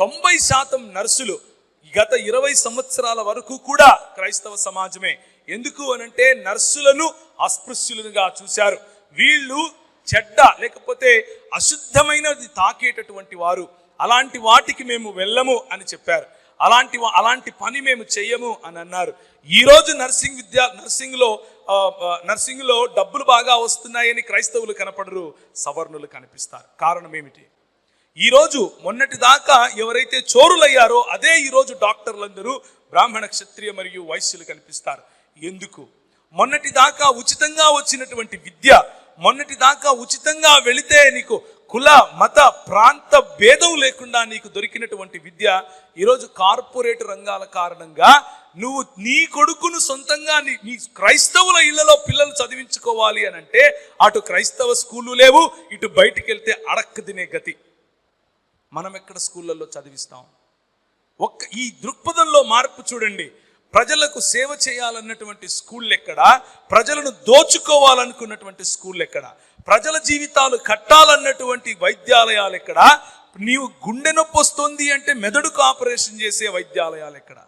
తొంభై శాతం నర్సులు గత ఇరవై సంవత్సరాల వరకు కూడా క్రైస్తవ సమాజమే. ఎందుకు అనంటే నర్సులను అస్పృశ్యులుగా చూశారు. వీళ్ళు చెడ్డ లేకపోతే అశుద్ధమైనది తాకేటటువంటి వారు. అలాంటి వాటికి మేము వెళ్ళము అని చెప్పారు. అలాంటి అలాంటి పని మేము చెయ్యము అని అన్నారు. ఈ రోజు నర్సింగ్ విద్యా నర్సింగ్లో నర్సింగ్లో డబ్బులు బాగా వస్తున్నాయని క్రైస్తవులు కనపడరు సవర్ణులు కనిపిస్తారు. కారణం ఏమిటి? ఈరోజు మొన్నటి దాకా ఎవరైతే చోరులయ్యారో అదే ఈరోజు డాక్టర్లందరూ బ్రాహ్మణ క్షత్రియ మరియు వైశ్యులు కనిపిస్తారు. ఎందుకు? మొన్నటి దాకా ఉచితంగా వచ్చినటువంటి విద్య మొన్నటి దాకా ఉచితంగా వెళితే నీకు కుల మత ప్రాంత భేదం లేకుండా నీకు దొరికినటువంటి విద్య ఈరోజు కార్పొరేట్ రంగాల కారణంగా నువ్వు నీ కొడుకును సొంతంగా నీ నీ క్రైస్తవుల ఇళ్ళలో పిల్లలు చదివించుకోవాలి అని అంటే అటు క్రైస్తవ స్కూళ్ళు లేవు ఇటు బయటికి వెళ్తే అడక్క తినే గతి. మనం ఎక్కడ స్కూళ్ళల్లో చదివిస్తాం? ఒక్క ఈ దృక్పథంలో మార్పు చూడండి. ప్రజలకు సేవ చేయాలన్నటువంటి స్కూల్ ఎక్కడ? ప్రజలను దోచుకోవాలనుకున్నటువంటి స్కూల్ ఎక్కడ? ప్రజల జీవితాలు కట్టాలన్నటువంటి వైద్యాలయాలు ఎక్కడ? నీవు గుండె నొప్పి వస్తుంది అంటే మెదడుకు ఆపరేషన్ చేసే వైద్యాలయాలు ఎక్కడ?